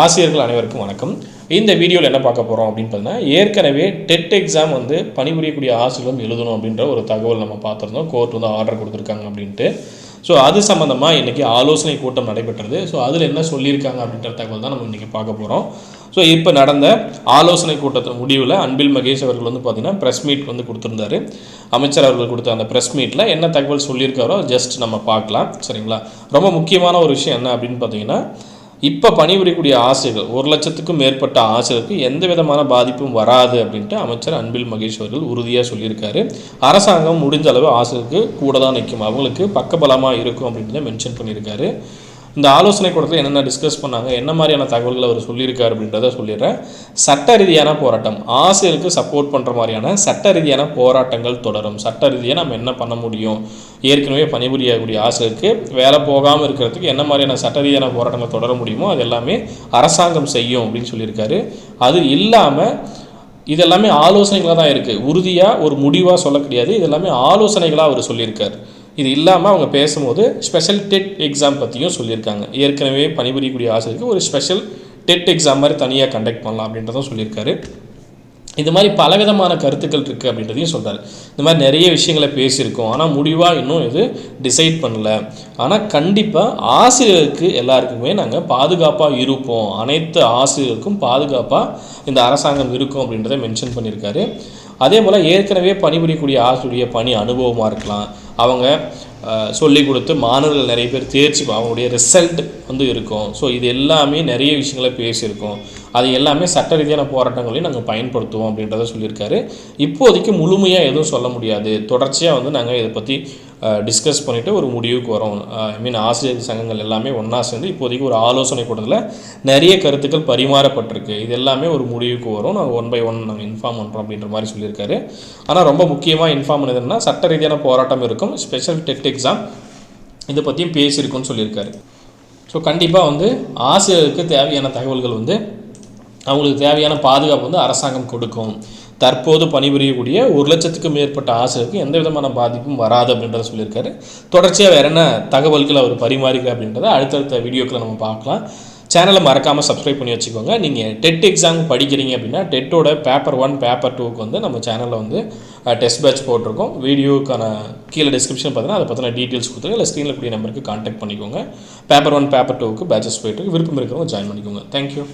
ஆசிரியர்கள் அனைவருக்கும் வணக்கம். இந்த வீடியோவில் என்ன பார்க்க போகிறோம் அப்படின்னு பார்த்தீங்கன்னா ஏற்கனவே டெட் எக்ஸாம் வந்து பணிபுரியக்கூடிய ஆசிரியர்களும் எழுதணும் அப்படின்ற ஒரு தகவல் நம்ம பார்த்துருந்தோம். கோர்ட் வந்து ஆர்டர் கொடுத்துருக்காங்க அப்படின்ட்டு. ஸோ அது சம்மந்தமாக இன்றைக்கி ஆலோசனை கூட்டம் நடைபெற்றது. ஸோ அதில் என்ன சொல்லியிருக்காங்க அப்படின்ற தகவல் தான் நம்ம இன்றைக்கி பார்க்க போகிறோம் ஸோ இப்போ நடந்த ஆலோசனை கூட்டத்தின் முடிவில் அன்பில் மகேஷ் அவர்கள் வந்து பார்த்திங்கன்னா ப்ரெஸ் மீட் வந்து கொடுத்துருந்தாரு. அமைச்சர் அவர்கள் கொடுத்த அந்த ப்ரெஸ் மீட்டில் என்ன தகவல் சொல்லியிருக்காரோ ஜஸ்ட் நம்ம பார்க்கலாம். சரிங்களா? ரொம்ப முக்கியமான ஒரு விஷயம் என்ன அப்படின்னு பார்த்தீங்கன்னா இப்போ பணிபுரியக்கூடிய ஆசிரியர்கள் ஒரு லட்சத்துக்கும் மேற்பட்ட ஆசிரியருக்கு எந்த விதமான பாதிப்பும் வராது அப்படின்ட்டு அமைச்சர் அன்பில் மகேஷ் அவர்கள் உறுதியாக சொல்லியிருக்காரு. அரசாங்கம் முடிஞ்ச அளவு ஆசிரியருக்கு கூட தான் நிற்கும். அவங்களுக்கு பக்கபலமாக இருக்கும் அப்படின்றத மென்ஷன் பண்ணியிருக்காரு. இந்த ஆலோசனை கூடத்தில் என்னென்ன டிஸ்கஸ் பண்ணாங்க என்ன மாதிரியான தகவல்கள் அவர் சொல்லியிருக்காரு அப்படின்றத சொல்லிடுறேன். சட்ட ரீதியான போராட்டம். ஆசிரியருக்கு சப்போர்ட் பண்ணுற மாதிரியான சட்ட ரீதியான போராட்டங்கள் தொடரும். சட்ட ரீதியாக நம்ம என்ன பண்ண முடியும்? ஏற்கனவே பணிபுரியக்கூடிய ஆசிரியருக்கு வேலை போகாமல் இருக்கிறதுக்கு என்ன மாதிரியான சட்ட ரீதியான போராட்டங்கள் தொடர முடியுமோ அது எல்லாமே அரசாங்கம் செய்யும் அப்படின்னு சொல்லியிருக்காரு. அது இல்லாமல் இதெல்லாமே ஆலோசனைகளாக தான் இருக்குது உறுதியாக ஒரு முடிவாக சொல்ல கிடையாது. இதெல்லாமே ஆலோசனைகளாக அவர் சொல்லியிருக்கார். இது இல்லாமல் அவங்க பேசும்போது ஸ்பெஷல் டெட் எக்ஸாம் பற்றியும் சொல்லியிருக்காங்க. ஏற்கனவே பணிபுரியக்கூடிய ஆசிரியருக்கு ஒரு ஸ்பெஷல் டெட் எக்ஸாம் மாதிரி தனியாக கண்டக்ட் பண்ணலாம் அப்படின்றதும் சொல்லியிருக்காரு. இது மாதிரி பலவிதமான கருத்துக்கள் இருக்குது அப்படின்றதையும் சொல்கிறார் இந்த மாதிரி நிறைய விஷயங்களை பேசியிருக்கோம். ஆனால் முடிவாக இன்னும் இது டிசைட் பண்ணல. ஆனால் கண்டிப்பாக ஆசிரியருக்கு எல்லாருக்குமே நாங்கள் பாதுகாப்பாக இருப்போம். அனைத்து ஆசிரியருக்கும் பாதுகாப்பாக இந்த அரசாங்கம் இருக்கும் அப்படின்றத மென்ஷன் பண்ணியிருக்காரு. அதே போல் ஏற்கனவே பணிபுரியக்கூடிய ஆசிரியருடைய பணி அனுபவமாக இருக்கலாம். அவங்க சொல்லி கொடுத்து மாணவர்கள் நிறைய பேர் தேர்ச்சி அவங்களுடைய ரிசல்ட் வந்து இருக்கும். ஸோ இது எல்லாமே நிறைய விஷயங்களை பேசியிருக்கோம். அது எல்லாமே சட்ட ரீதியான போராட்டங்களையும் நாங்கள் பயன்படுத்துவோம் அப்படின்றத சொல்லியிருக்காரு. இப்போதைக்கு முழுமையாக எதுவும் சொல்ல முடியாது. தொடர்ச்சியாக வந்து நாங்கள் இதை பற்றி டிஸ்கஸ் பண்ணிவிட்டு ஒரு முடிவுக்கு வரும். ஐ மீன் ஆசிரியர் சங்கங்கள் எல்லாமே ஒன்றா சேர்ந்து இப்போதைக்கு ஒரு ஆலோசனை கூட்டத்தில் நிறைய கருத்துக்கள் பரிமாறப்பட்டிருக்கு. இது எல்லாமே ஒரு முடிவுக்கு வரும். நாங்கள் ஒன் பை ஒன் நாங்கள் இன்ஃபார்ம் பண்ணுறோம் அப்படின்ற மாதிரி சொல்லியிருக்காரு. ஆனால் ரொம்ப முக்கியமாக இன்ஃபார்ம் பண்ணதுன்னா சட்ட ரீதியான போராட்டம் இருக்கும். ஸ்பெஷல் டெட் எக்ஸாம் இதை பற்றியும் பேசியிருக்குன்னு சொல்லியிருக்காரு. ஸோ கண்டிப்பாக வந்து ஆசிரியருக்கு தேவையான தகவல்கள் வந்து அவங்களுக்கு தேவையான பாதுகாப்பு வந்து அரசாங்கம் கொடுக்கும். தற்போது பணிபுரியக்கூடிய ஒரு லட்சத்துக்கும் மேற்பட்ட ஆசிரியருக்கு எந்த விதமான பாதிப்பும் வராது அப்படின்றத சொல்லியிருக்காரு. தொடர்ச்சியாக வேறு என்ன தகவல்கள் அவர் பரிமாறிக்க அப்படின்றத அடுத்தடுத்த வீடியோக்களை நம்ம பார்க்கலாம். சேனலை மறக்காமல் சப்ஸ்கிரைப் பண்ணி வச்சுக்கோங்க. நீங்கள் டெட் எக்ஸாம் படிக்கிறீங்க அப்படின்னா டெட்டோட பேப்பர் ஒன் பேப்பர் டூக்கு வந்து நம்ம சேனலில் வந்து டெஸ்ட் பேட்ச் போட்டிருக்கோம். வீடியோக்கான கீழே டிஸ்கிரிப்ஷன் பார்த்தீங்கன்னா அதை பற்றின டீட்டெயில்ஸ் கொடுத்துருங்க இல்லை ஸ்க்ரீனில் கூடிய நம்பருக்கு கான்டாக்ட் பண்ணிக்கோங்க. பேப்பர் ஒன் பேப்பர் டூக்கு பேச்சஸ் போயிட்டு விருப்பம் இருக்கிறவங்க ஜாயின் பண்ணிக்கோங்க. தேங்க்யூ